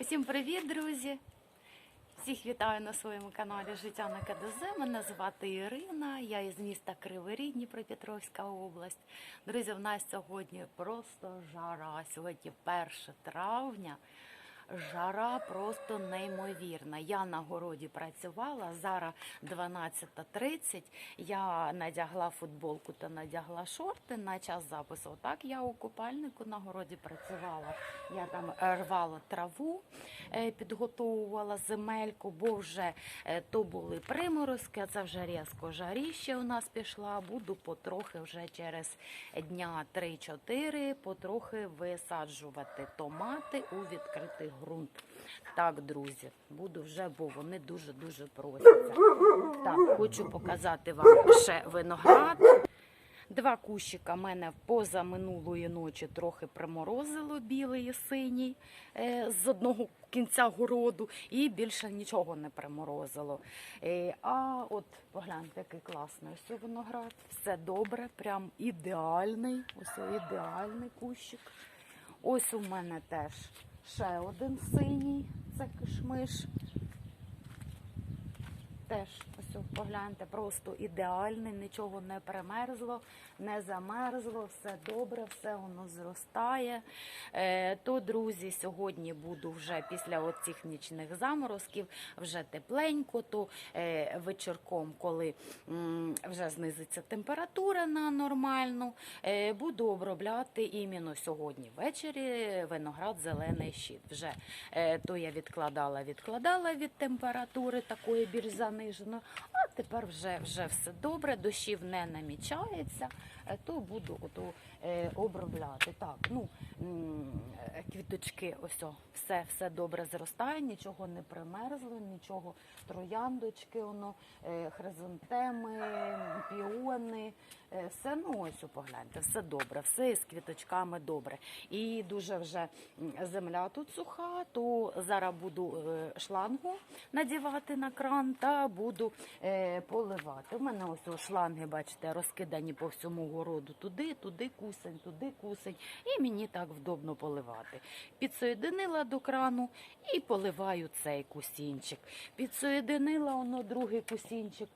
Усім привіт, друзі! Всіх вітаю на своєму каналі Життя на КДЗ. Мене звати Ірина. Я із міста Кривий Дніпропетровська область. Друзі, в нас сьогодні просто жара. Сьогодні 1 травня. Жара просто неймовірна. Я на городі працювала. Зараз 12.30. Я надягла футболку та надягла шорти на час запису. Так я у купальнику на городі працювала. Я там рвала траву, е, підготовувала земельку, бо вже е, то були приморозки, а це вже різко жаріще у нас пішла. Буду потрохи вже через дня 3-4 потрохи висаджувати томати у відкритий ґрунт. Так, друзі, буду вже, бо вони дуже-дуже просяться. Так, хочу показати вам ще виноград. Два кущика мене поза минулої ночі трохи приморозило білий і синій е, з одного кінця городу, і більше нічого не приморозило. Е, а от погляньте, який класний ось виноград. Все добре, прям ідеальний. Ось ідеальний кущик. Ось у мене теж ще один синій, це кишмиш. Теж ось погляньте, просто ідеальний, нічого не примерзло, не замерзло, все добре, все воно зростає. Е, то, друзі, сьогодні буду вже після оцих нічних заморозків вже тепленько, то е, вечірком, коли вже знизиться температура на нормальну, е, буду обробляти іменно сьогодні ввечері виноград зелений щит. Вже то я відкладала, відкладала від температури такої більш заниженої, а тепер вже, вже все добре, дощів не намічається, то буду ото, е, обробляти. Так, ну, е, квіточки, ось о, все, все добре зростає, нічого не примерзло, нічого, трояндочки, воно, е, хризантеми, піони, е, все, ну ось погляньте, все добре, все з квіточками добре. І дуже вже земля тут суха, то зараз буду е, шлангу надівати на кран та буду е, поливати. У мене ось шланги, бачите, розкидані по всьому городу. Туди, туди кусень, туди кусень. І мені так вдобно поливати. Підсоєдинила до крану і поливаю цей кусінчик. Підсоєдинила воно другий кусінчик.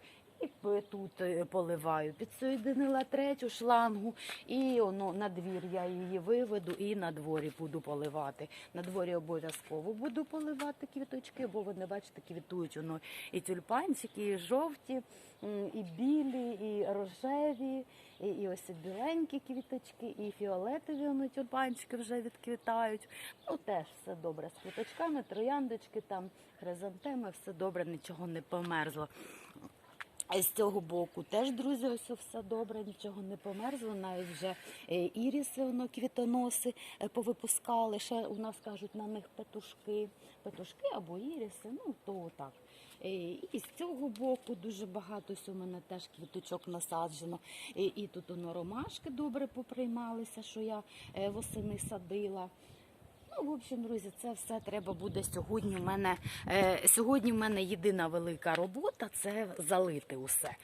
І тут е, поливаю. Підсоєдинила третю шлангу, і воно на двір я її виведу і на дворі буду поливати. На дворі обов'язково буду поливати квіточки, бо вони, бачите, квітують воно і тюльпанчики, і жовті, і білі, і рожеві, і, і ось біленькі квіточки, і фіолетові воно тюльпанчики вже відквітають. Ну теж все добре з квіточками, трояндочки там, хризантеми, все добре, нічого не померзло. З цього боку теж, друзі, ось все добре, нічого не померзло. Навіть вже е, іріси, воно квітоноси е, повипускали. Ще у нас кажуть на них петушки, петушки або іріси, ну то так. Е, І з цього боку дуже багато ось у мене теж квіточок насаджено. І, тут воно ромашки добре поприймалися, що я восени садила. Ну, в общем, друзі, це все треба буде сьогодні. У мене е, сьогодні в мене єдина велика робота це залити усе.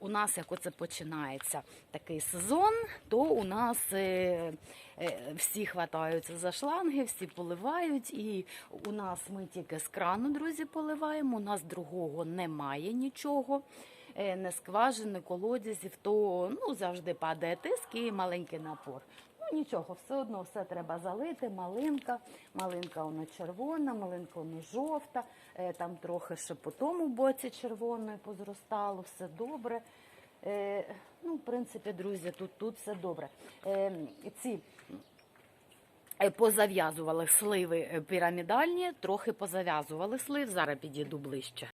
У нас, як оце починається такий сезон, то у нас е, е, всі хватаються за шланги, всі поливають. І у нас ми тільки з крану, друзі, поливаємо. У нас другого немає нічого. Е, Не скважини, колодязів, то ну завжди падає тиск і маленький напор. Ну нічого, все одно все треба залити. Малинка, малинка вона червона, малинка вона жовта, е, там трохи ще по тому боці червоної позростало, все добре. Е, ну, в принципі, друзі, тут, тут все добре. Е, ці позав'язували сливи пірамідальні, трохи позав'язували слив. Зараз підійду ближче.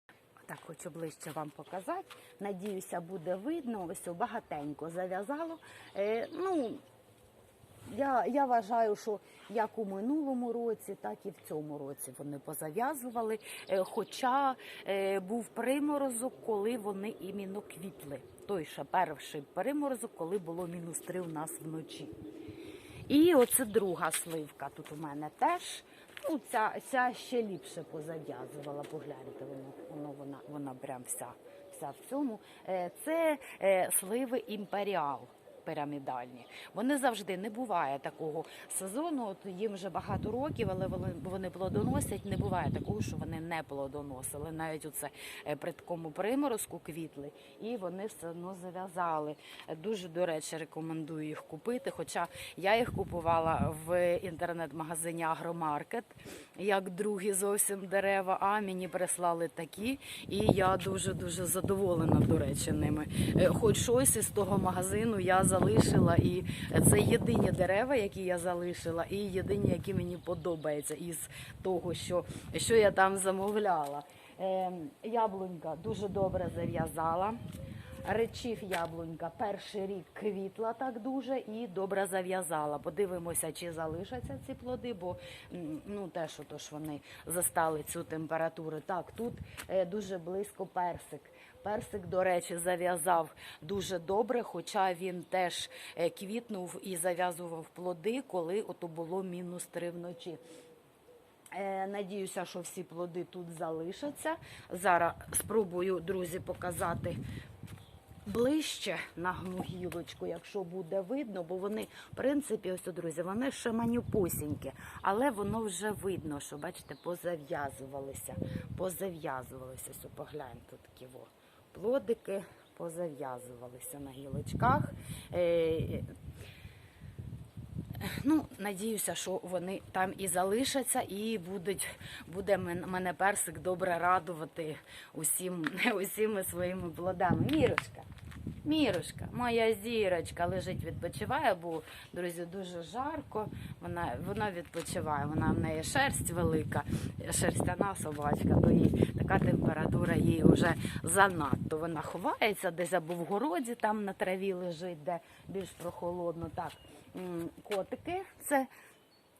Так, хочу ближче вам показати. Надіюся, буде видно. Ось багатенько зав'язало. Ну, я, я вважаю, що як у минулому році, так і в цьому році вони позав'язували. Е, Хоча е, був приморозок, коли вони іменно квітли. Той ще перший приморозок, коли було мінус 3 у нас вночі. І оце друга сливка. Тут у мене теж. Ну, ця, ця ще ліпше позав'язувала. Погляньте, воно, воно вона, вона прям вся, вся в цьому. Е, Це сливи імперіал. Прям ідеальні. Вони завжди не буває такого сезону. От їм вже багато років, але вони, плодоносять. Не буває такого, що вони не плодоносили. Навіть оце е, при такому приморозку квітли, і вони все одно зав'язали. Дуже до речі, рекомендую їх купити. Хоча я їх купувала в інтернет-магазині Агромаркет як другі зовсім дерева. А мені прислали такі, і я дуже дуже задоволена, до речі, ними. Е, Хоч щось із того магазину я залишила, і це єдині дерева, які я залишила, і єдині, які мені подобаються із того, що, що я там замовляла. Е, яблунька дуже добре зав'язала. Речів яблунька перший рік квітла так дуже і добре зав'язала. Подивимося, чи залишаться ці плоди, бо ну теж отож вони застали цю температуру. Так, тут е, дуже близько персик. Персик, до речі, зав'язав дуже добре, хоча він теж е, квітнув і зав'язував плоди, коли ото було мінус три вночі. Е, Надіюся, що всі плоди тут залишаться. Зараз спробую, друзі, показати ближче нагну гілочку, якщо буде видно, бо вони, в принципі, ось, друзі, вони ще манюпусінькі, але воно вже видно, що, бачите, позав'язувалися. Позав'язувалися. Ось, погляньте, тут такі во плодики позав'язувалися на гілочках. Ну, надіюся, що вони там і залишаться, і будуть, буде мене персик добре радувати усім, усіми своїми плодами. Мірочка, Мірочка, моя зірочка лежить, відпочиває, бо друзі, дуже жарко. Вона, вона відпочиває. Вона в неї шерсть велика, шерстяна собачка, то їй така температура їй вже занадто. Вона ховається десь або в городі, там на траві лежить, де більш прохолодно. Так, котики, це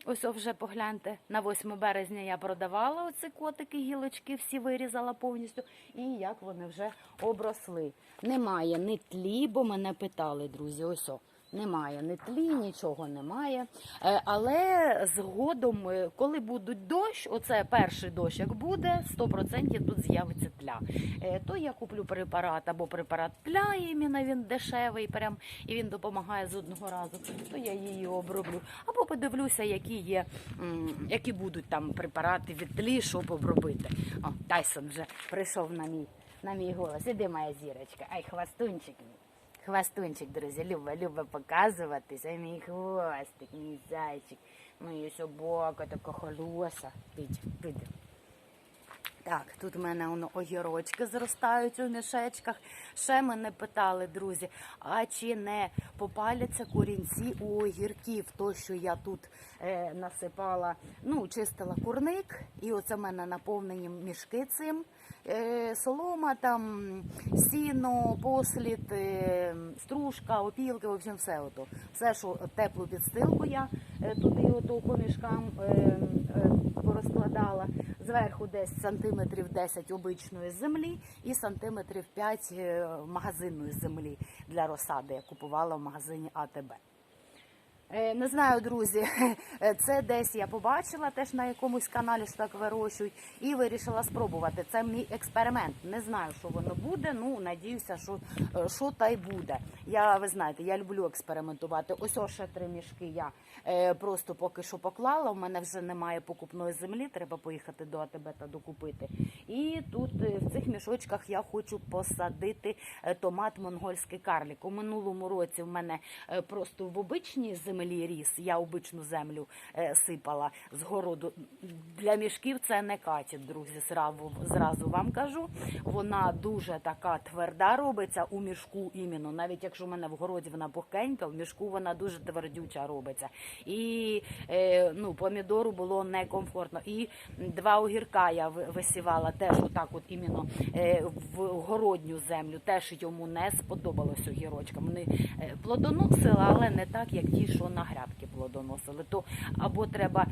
Ось вже погляньте, на 8 березня я продавала оці котики, гілочки, всі вирізала повністю. І як вони вже обросли. Немає ні тлі, бо мене питали, друзі. Ось о. Немає ні тлі, нічого немає. Е, Але згодом, е, коли будуть дощ, оце перший дощ, як буде, 100% тут з'явиться тля. Е, То я куплю препарат або препарат тля, іменно він дешевий, прям і він допомагає з одного разу. То я її оброблю. Або подивлюся, які є, які будуть там препарати від тлі, щоб обробити. О, Тайсон вже прийшов на мій, на мій голос. Іди, моя зірочка. Ай, хвастунчик мій. Хвастунчик, друзі, люба, люба показуватись. Мій хвостик, мій зайчик, моє собака така холоса. Підь, піде. Так, тут в мене воно огірочки зростають у мішечках. Ще мене питали, друзі, а чи не попаляться корінці у огірків? То, що я тут е, насипала, ну, чистила курник, і оце в мене наповнені мішки цим. Е, солома, там, сіно, послід, е, стружка, опілки, в общем, все ото. Все, що теплу підстилку я е, туди ото по мішкам е, е. Зверху десь сантиметрів 10 обичної землі і сантиметрів 5 е, магазинної землі для розсади. Я купувала в магазині АТБ. Е, Не знаю, друзі, це десь я побачила теж на якомусь каналі, що так вирощують, і вирішила спробувати. Це мій експеримент. Не знаю, що воно буде. Ну надіюся, що, е, що та й буде. Я ви знаєте, я люблю експериментувати. Ось ось ще три мішки. Я е, просто поки що поклала. У мене вже немає покупної землі. Треба поїхати до АТБ та докупити. І тут е, в цих мішочках я хочу посадити е, томат монгольський карлік. У минулому році в мене е, просто в обичній землі ріс. Я обичну землю е, сипала з городу. Для мішків це не катять, друзі. Зразу, вам кажу. Вона дуже така тверда робиться у мішку іменно. Навіть якщо в мене в городі вона пухкенька, в мішку вона дуже твердюча робиться. І е, ну, помідору було некомфортно. І два огірка я висівала теж отак, от іменно е, в городню землю. Теж йому не сподобалось огірочкам. Вони плодоносили, але не так, як ті, що на грядки плодоносили. То або треба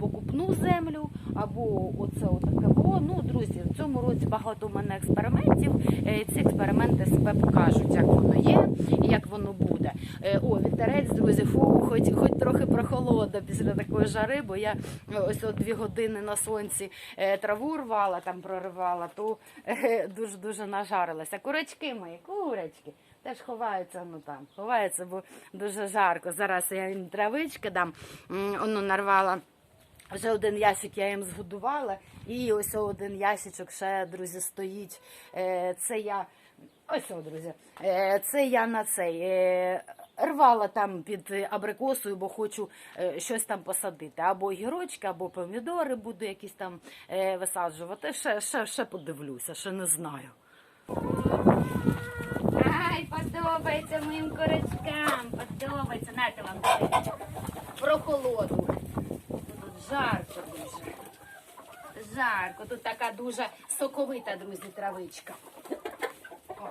покупну землю, або оце отаке. О, ну, друзі, в цьому році багато у мене експериментів. Е, Ці експерименти себе покажуть, як воно є і як воно буде. Е, О, вітерець, друзі, фу, хоч, хоч трохи прохолода після такої жари, бо я е, ось от дві години на сонці траву рвала, там проривала, то дуже дуже нажарилася. Курочки мої, курочки. Теж ховаються, ну там, ховаються, бо дуже жарко. Зараз я їм травички дам, ну, нарвала. Вже один ящик я їм згодувала, і ось один ящичок ще, друзі, стоїть. Е, Це я. Ось, о, друзі, Е, це я на цей е, рвала там під абрикосою, бо хочу щось там посадити. Або гірочки, або помідори буду якісь там висаджувати. Ще, ще, ще подивлюся, ще не знаю. Подобається моїм корочкам, подобається. Нате вам про холоду. Тут жарко дуже. Жарко. Тут така дуже соковита, друзі, травичка. О.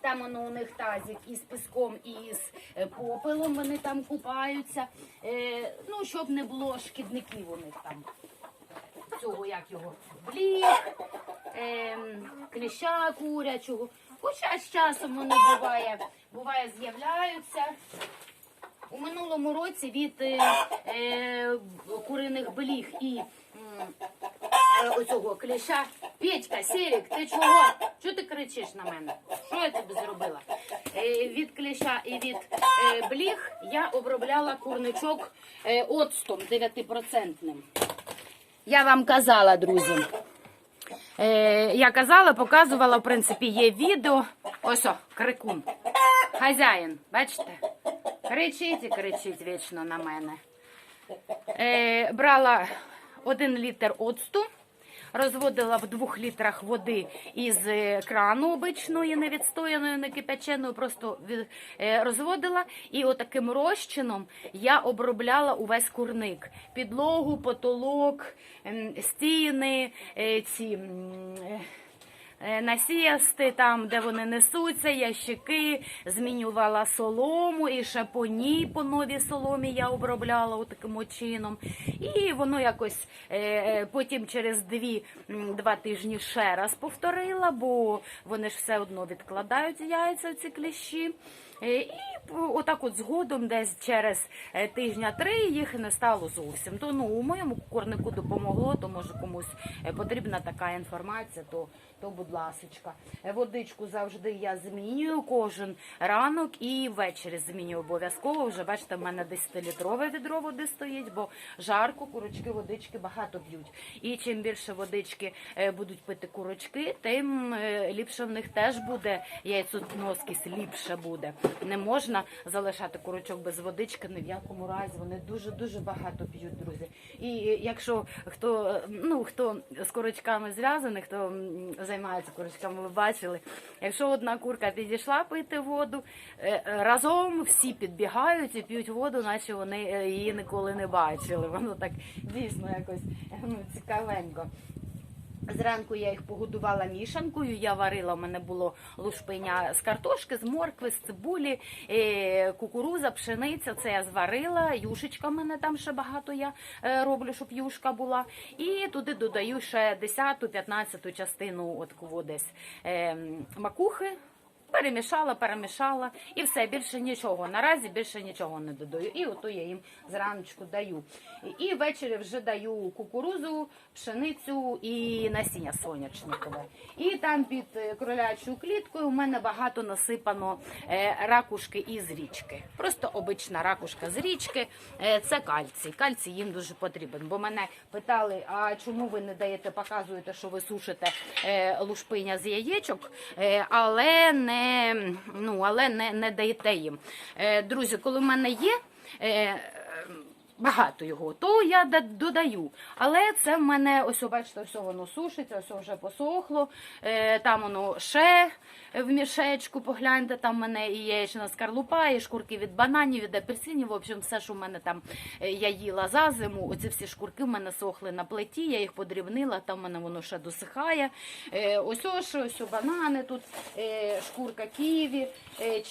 Там воно у них тазик із піском і з е, попелом вони там купаються. Е, ну, щоб не було шкідників у них там. Цього як його бліг, ем, кліща курячого. Хоча з часом вони буває, буває з'являються. У минулому році від е, е, куриних бліг і е, оцього кліща. Петька, Сірік, ти чого? Чого ти кричиш на мене? Що я тобі зробила? Е, від кліща і від е, бліг я обробляла курничок е, оцтом 9%. Я вам казала, друзі. Е, я казала, показувала, в принципі, є відео. Ось о, крикун. Хазяїн, бачите? Кричить і кричить вічно на мене. Е, брала один літр оцту, розводила в двох літрах води із е, крану обичної, не відстояної, не кипяченої, просто е, розводила. І отаким розчином я обробляла увесь курник. Підлогу, потолок, стіни, е, ці. Е, насісти, там, де вони несуться, ящики, змінювала солому і ще по ній, по новій соломі я обробляла таким чином. І воно якось е, е, потім через дві, два тижні ще раз повторила, бо вони ж все одно відкладають яйця ці кліщі. Е, І отак от згодом, десь через е, тижня три їх не стало зовсім. То ну у моєму курнику допомогло, то може комусь е, потрібна така інформація, то, то будь ласочка. Е, Водичку завжди я змінюю кожен ранок і ввечері змінюю обов'язково. Вже бачите, в мене 10-літрове відро води стоїть, бо жарко, курочки водички багато п'ють. І чим більше водички е, будуть пити курочки, тим е, ліпше в них теж буде яйцоноскість, ліпше буде. Не можна залишати курочок без водички ні в якому разі. Вони дуже дуже багато п'ють, друзі. І якщо хто е, ну хто з курочками зв'язаний, хто займається курочками, ви бачили, якщо одна курка підійшла пити воду, е, е, разом всі підбігають і п'ють воду, наче вони е, її ніколи не бачили. Воно так дійсно якось е, ну, цікавенько. Зранку я їх погодувала мішанкою. Я варила, у мене було лушпиня з картошки, з моркви, з цибулі, е, кукуруза, пшениця. Це я зварила. Юшечка в мене там ще багато я е, роблю, щоб юшка була. І туди додаю ще 10-15 частину от десь е, макухи. Перемішала, перемішала і все, більше нічого. Наразі більше нічого не додаю. І ото я їм зраночку даю. І- ввечері вже даю кукурузу, пшеницю і насіння сонячникове. І там під е, кролячою кліткою у мене багато насипано е, ракушки із річки. Просто обична ракушка з річки. Е, Це кальцій. Кальцій їм дуже потрібен. Бо мене питали, а чому ви не даєте, показуєте, що ви сушите лушпиня з яєчок, але не, ну, але не, не даєте їм. Е, Друзі, коли в мене є. Багато його, то я додаю. Але це в мене, ось бачите, ось воно сушиться, ось вже посохло. Е, там воно ще в мішечку, погляньте, там в мене і яєчна скарлупа, і шкурки від бананів, від апельсинів. В общем, все, що в мене там е, я їла за зиму, оці всі шкурки в мене сохли на плиті, я їх подрібнила, там в мене воно ще досихає. Е, ось ось, ось банани, тут шкурка ківі,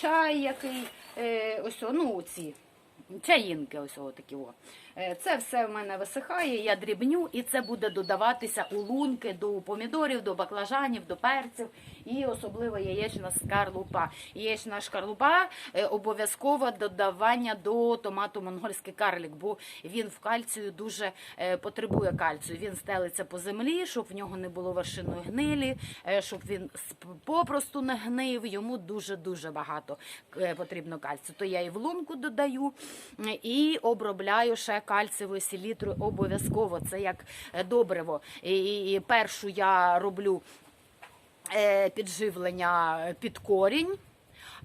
чай який, ось ну, оці чаїнки, ось такі. О. Е, Це все в мене висихає, я дрібню, і це буде додаватися у лунки до помідорів, до баклажанів, до перців і особливо яєчна скарлупа. Яєчна шкарлупа е, обов'язково додавання до томату монгольський карлік, бо він в кальцію дуже е, потребує кальцію. Він стелиться по землі, щоб в нього не було вершиної гнилі, щоб він попросту не гнив. Йому дуже дуже багато потрібно кальцію. То я і в лунку додаю і обробляю ще кальцієвою селітрою обов'язково. Це як е, добриво. І, першу я роблю е, підживлення під корінь.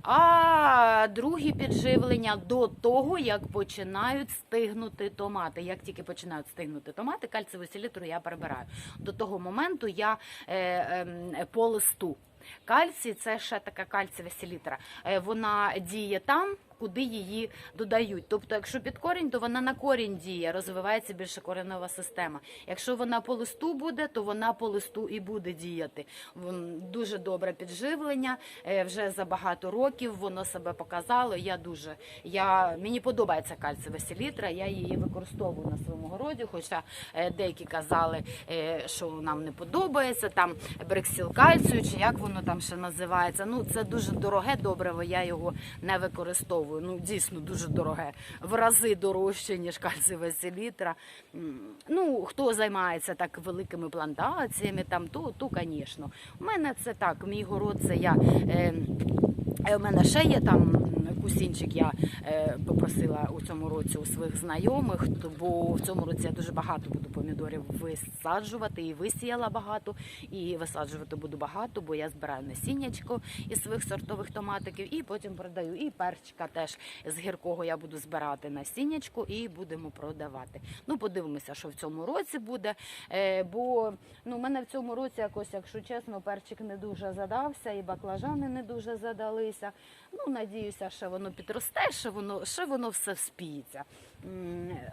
А другі підживлення до того, як починають стигнути томати. Як тільки починають стигнути томати, кальцеву селітру я прибираю. До того моменту я е, ем, по листу. Кальцій це ще така кальцієва селітра. Е, Вона діє там, куди її додають. Тобто, якщо під корінь, то вона на корінь діє, розвивається більше коренева система. Якщо вона по листу буде, то вона по листу і буде діяти. Дуже добре підживлення. е, Вже за багато років воно себе показало. Я дуже я мені подобається кальцієва селітра. Я її використовую на своєму городі. Хоча е, деякі казали, е, що нам не подобається там брексіл кальцію, чи як воно там ще називається. Ну це дуже дороге добриво. Я його не використовую. Ну дійсно дуже дороге. В рази дорожче ніж кальцеве селітра. Ну хто займається так великими плантаціями, там то, то, звісно. У мене це так. Мій город це я. Е, Е, У мене ще є там кусінчик, я е, попросила у цьому році у своїх знайомих, бо в цьому році я дуже багато буду помідорів висаджувати і висіяла багато, і висаджувати буду багато, бо я збираю насіннячко із своїх сортових томатиків, і потім продаю. І перчика теж з гіркого я буду збирати насіннячко і будемо продавати. Ну, подивимося, що в цьому році буде. Е, бо ну, мене в цьому році якось, якщо чесно, перчик не дуже задався, і баклажани не дуже задалися. Ну, надіюся, що воно підросте, що воно, що воно все вспіється.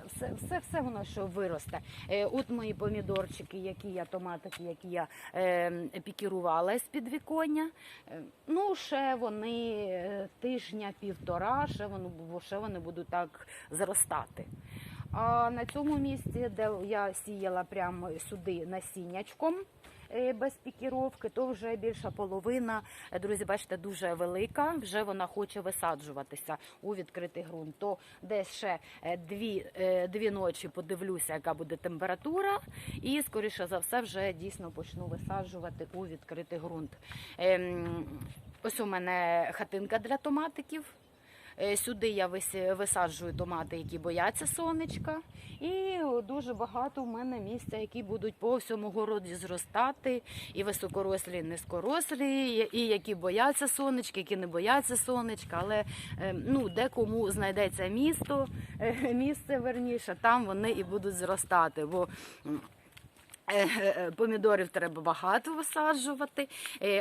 Все, все, все воно що виросте. Е, От мої помідорчики, які я, томатики, які я е, пікірувала з підвіконня. Е, Ну, ще вони е, тижня півтора, ще ще вони будуть так зростати. А на цьому місці, де я сіяла прямо сюди насіннячком без пікіровки, то вже більша половина, е, друзі, бачите, дуже велика. Вже вона хоче висаджуватися у відкритий ґрунт. То десь ще е, дві, е, дві ночі подивлюся, яка буде температура, і скоріше за все вже дійсно почну висаджувати у відкритий ґрунт. Ем, Ось у мене хатинка для томатиків. Е, Сюди я висаджую томати, які бояться сонечка. І дуже багато в мене місця, які будуть по всьому городі зростати. І високорослі, і низькорослі, і- які бояться сонечка, які не бояться сонечка. Але е, ну, де кому знайдеться місто, е, місце верніше, там вони і будуть зростати. Бо Помідорів треба багато висаджувати,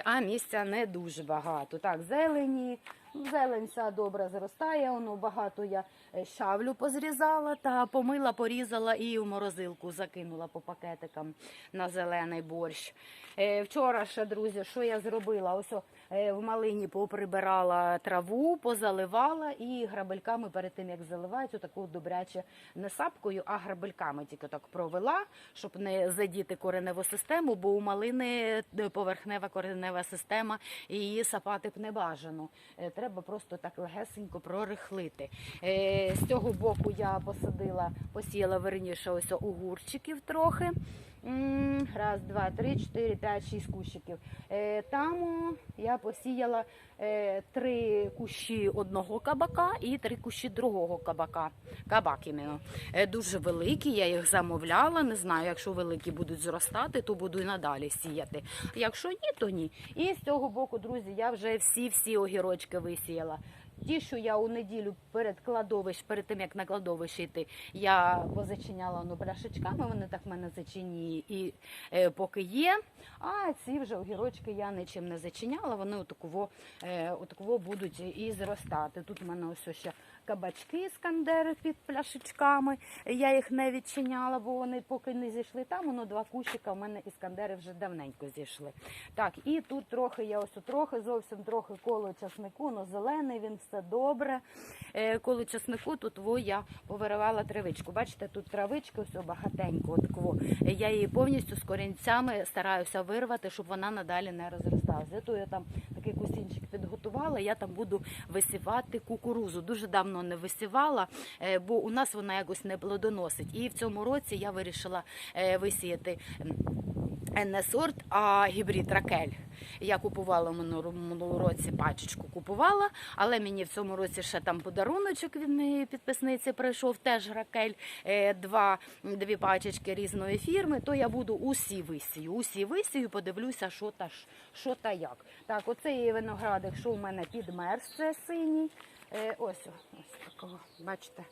а місця не дуже багато. Так, зелені, зелень вся добре зростає, воно багато я е, щавлю позрізала та помила, порізала і в морозилку закинула по пакетикам на зелений борщ. Е, Вчора ще, друзі, що я зробила? Ось е, в малині поприбирала траву, позаливала і грабельками перед тим, як заливають, отаку добряче не сапкою, а грабельками тільки так провела, щоб не задіти кореневу систему, бо у малини е, поверхнева коренева система і її сапати б не бажано. Е, Треба просто так легесенько прорихлити. Е, З цього боку я посадила, посіяла верніше ось огурчиків трохи. Раз, два, три, чотири, п'ять, шість кущиків. Е, Там я посіяла е, три кущі одного кабака і три кущі другого кабака. Кабак іменно. Е, Дуже великі, я їх замовляла. Не знаю, якщо великі будуть зростати, то буду і надалі сіяти. Якщо ні, то ні. І з цього боку, друзі, я вже всі-всі огірочки висіяла. Ті, що я у неділю перед кладовищ, перед тим як на кладовище йти, я позачиняла ну, пляшечками, вони так в мене зачині і е, поки є. А ці вже огірочки я нічим не зачиняла, вони отаково, е, отаково будуть і зростати. Тут у мене ось ще кабачки іскандери під пляшечками. Я їх не відчиняла, бо вони поки не зійшли. Там воно два кущика. У мене іскандери вже давненько зійшли. Так, і тут трохи я ось трохи, зовсім трохи коло часнику, ну зелений він все добре. Е, коло часнику тут во я повиривала травичку. Бачите, тут травички ось багатенько. Отакво. Я її повністю з корінцями стараюся вирвати, щоб вона надалі не розросталася. Зато я там такий кусінчик підготувала. Я там буду висівати кукурузу. Дуже давно не висівала, е, бо у нас вона якось не плодоносить. І в цьому році я вирішила е, висіяти. Не сорт, а гібрид ракель. Я купувала в минулому році пачечку купувала, але мені в цьому році ще там подаруночок від моєї підписниці прийшов, теж ракель, е, два, дві пачечки різної фірми, то я буду усі висію. Усі висію, подивлюся, що та, що та як. Так, оцей виноградик, що в мене підмерз, це синій. Е, ось, ось такого, бачите.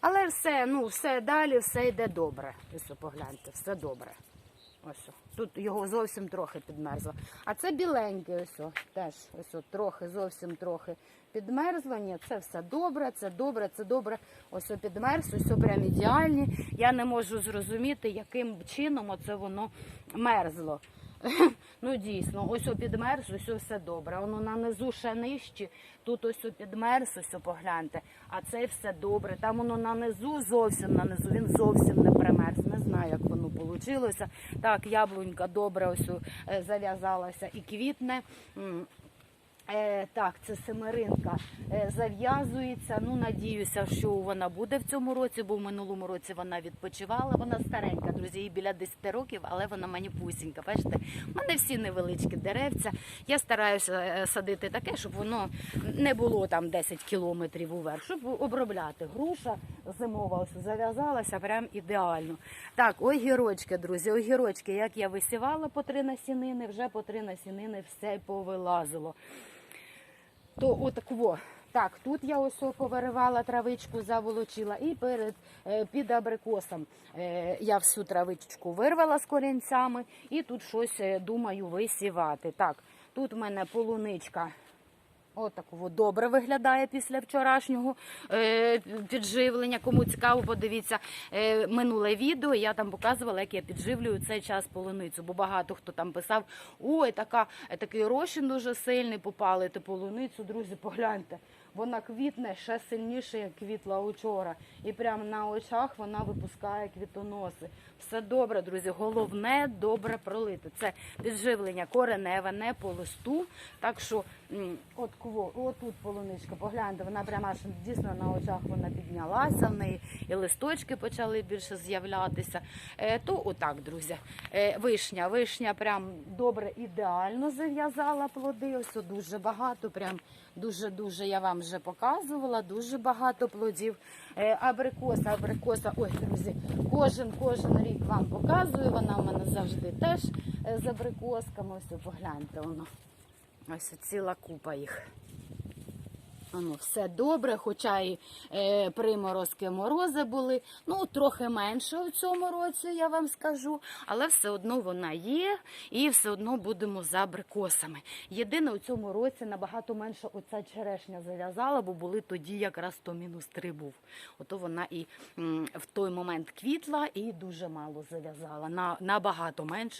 Але все, ну, все далі, все йде добре. Ось погляньте, все добре. Ось тут його зовсім трохи підмерзло. А це біленький, ось теж ось трохи, зовсім трохи підмерзло. Ні, це все добре, це добре, це добре. Ось підмерз, ось о, прям ідеальні. Я не можу зрозуміти, яким чином оце воно мерзло. Ну дійсно, ось підмерз, ось все добре. Воно на низу ще нижче, тут ось підмерз, ось о погляньте, а це все добре. Там воно на низу, зовсім на низу, він зовсім не примерз. Не знаю, як воно вийшло. Так, яблунька добре ось е, зав'язалася і квітне. Е, так, це семеринка е, зав'язується. Ну, надіюся, що вона буде в цьому році, бо в минулому році вона відпочивала. Вона старенька, друзі, їй біля 10 років, але вона маніпусінька. Бачите, в мене всі невеличкі деревця. Я стараюся е, садити таке, щоб воно не було там 10 кілометрів уверх, щоб обробляти. Груша зимова зав'язалася прям ідеально. Так, огірочки, друзі, огірочки, як я висівала по три насінини, вже по три насінини все повилазило то отакво. Так, тут я ось повиривала травичку, заволочила, і перед е, під абрикосом е, я всю травичку вирвала з корінцями, і тут щось е, думаю висівати. Так, тут в мене полуничка. Отакого добре виглядає після вчорашнього е, підживлення. Кому цікаво, подивіться е, минуле відео. Я там показувала, як я підживлюю цей час полуницю. Бо багато хто там писав: ой, така, такий розчин дуже сильний, попалити полуницю. Друзі, погляньте. Вона квітне ще сильніше, як квітла учора. І прямо на очах вона випускає квітоноси. Все добре, друзі. Головне добре пролити. Це підживлення кореневе, не по листу. Так що, от отут полуничка, погляньте, вона прямо дійсно на очах вона піднялася в неї, і листочки почали більше з'являтися. Е, то отак, друзі. Е, вишня, вишня прям добре, ідеально зав'язала плоди. Ось дуже багато, прям дуже-дуже я вам вже показувала, дуже багато плодів. Е, абрикоса, абрикоса, ой, друзі, кожен, кожен рік вам показую. Вона в мене завжди теж е, з абрикосками. Ось погляньте воно. Ось ціла купа їх. Воно все добре, хоча і е, приморозки морози були. Ну, трохи менше у цьому році, я вам скажу, але все одно вона є, і все одно будемо за абрикосами. Єдине, у цьому році набагато менше оця черешня зав'язала, бо були тоді якраз то мінус три був. Ото вона і м, в той момент квітла і дуже мало зав'язала. На, набагато менше,